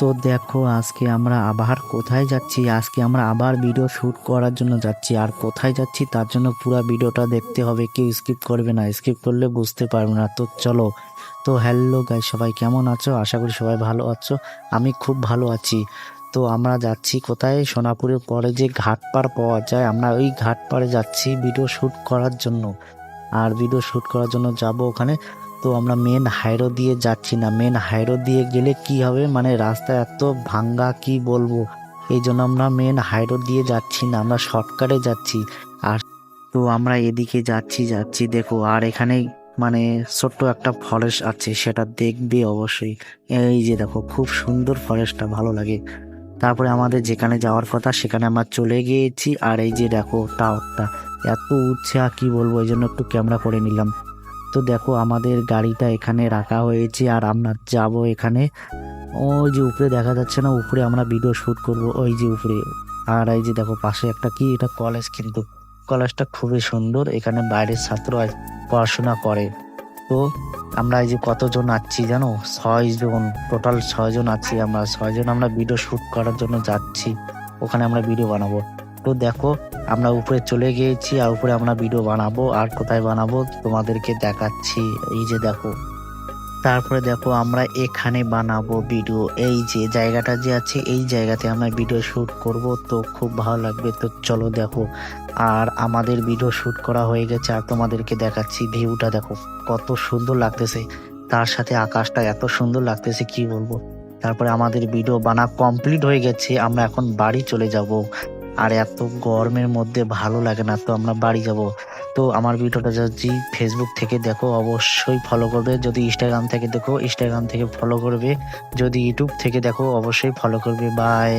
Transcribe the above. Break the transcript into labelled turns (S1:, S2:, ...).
S1: তো দেখো আজকে আমরা আবার কোথায় যাচ্ছি? আজকে আমরা আবার ভিডিও শ্যুট করার জন্য যাচ্ছি। আর কোথায় যাচ্ছি? তার জন্য পুরো ভিডিওটা দেখতে হবে। কেউ স্কিপ করবে না। স্কিপ করলে বুঝতে পারবে না। তো চলো। তো হ্যালো গাই সবাই কেমন আছো? আশা করি সবাই ভালো আছো। আমি খুব ভালো আছি। তো আমরা যাচ্ছি কোথায়? সোনাপুরের পরে যে ঘাট পাড় পাওয়া যায়। আমরা ওই ঘাট পাড়ে যাচ্ছি ভিডিও শ্যুট করার জন্য। আর ভিডিও শ্যুট করার জন্য যাব ওখানে। তো আমরা মেন হাইরো দিয়ে যাচ্ছি না। মেন হাইরো দিয়ে গেলে কি হবে? মানে রাস্তা এত ভাঙ্গা, কি বলব? এই জন্য আমরা মেন হাইরো দিয়ে যাচ্ছি না। আমরা শর্টকাটে যাচ্ছি। আর তো আমরা এদিকে যাচ্ছি যাচ্ছি, দেখো। আর এখানে মানে ছোট্ট একটা ফরেস্ট আছে, সেটা দেখবে অবশ্যই। এই যে দেখো, খুব সুন্দর ফরেস্টটা ভালো লাগে। তারপরে আমাদের যেখানে যাওয়ার কথা, সেখানে আমরা চলে গিয়েছি। আর এই যে দেখো টাওয়ারটা এত আর কি বলব? এই জন্য একটু ক্যামেরা করে নিলাম। তো দেখো আমাদের গাড়িটা এখানে রাখা হয়েছে আর আমরা যাব এখানে। ওই যে উপরে দেখা যাচ্ছে না, উপরে আমরা ভিডিও শ্যুট করব, ওই যে উপরে। আর এই যে দেখো পাশে একটা কি, এটা কলেজ কিন্তু। কলেজটা খুবই সুন্দর, এখানে বাইরের ছাত্র পড়াশোনা করে। তো আমরা এই যে কতজন আছি জানো? ছয় জন টোটাল ছয় জন আছি আমরা। ছয় জন আমরা ভিডিও শ্যুট করার জন্য যাচ্ছি। ওখানে আমরা ভিডিও বানাবো। তো দেখো আমরা উপরে চলে গিয়েছি আর উপরে আমরা ভিডিও বানাবো। আর কোথায় বানাবো? তোমাদেরকে দেখাচ্ছি। এই যে দেখো। তারপরে দেখো, আমরা এখানে বানাবো ভিডিও এই যে জায়গাটা যে আছে, এই জায়গাতে আমরা ভিডিও শুট করব। তো খুব ভালো লাগবে। তো চলো দেখো। আর আমাদের ভিডিও শুট করা হয়ে গেছে। আর তোমাদেরকে দেখাচ্ছি ভিউটা দেখো। কত সুন্দর লাগতেছে। তার সাথে আকাশটা এত সুন্দর লাগতেছে, কি বলব? তারপরে আমাদের ভিডিও বানা কমপ্লিট হয়ে গেছে। আমরা এখন বাড়ি চলে যাব। আর এত গরমের মধ্যে ভালো লাগে না, তো আমরা বাড়ি যাব। তো আমার ভিডিওটা যদি ফেসবুক থেকে দেখো, অবশ্যই ফলো করবে। যদি ইনস্টাগ্রাম থেকে দেখো ইনস্টাগ্রাম থেকে ফলো করবে। যদি ইউটিউব থেকে দেখো, অবশ্যই ফলো করবে। বাই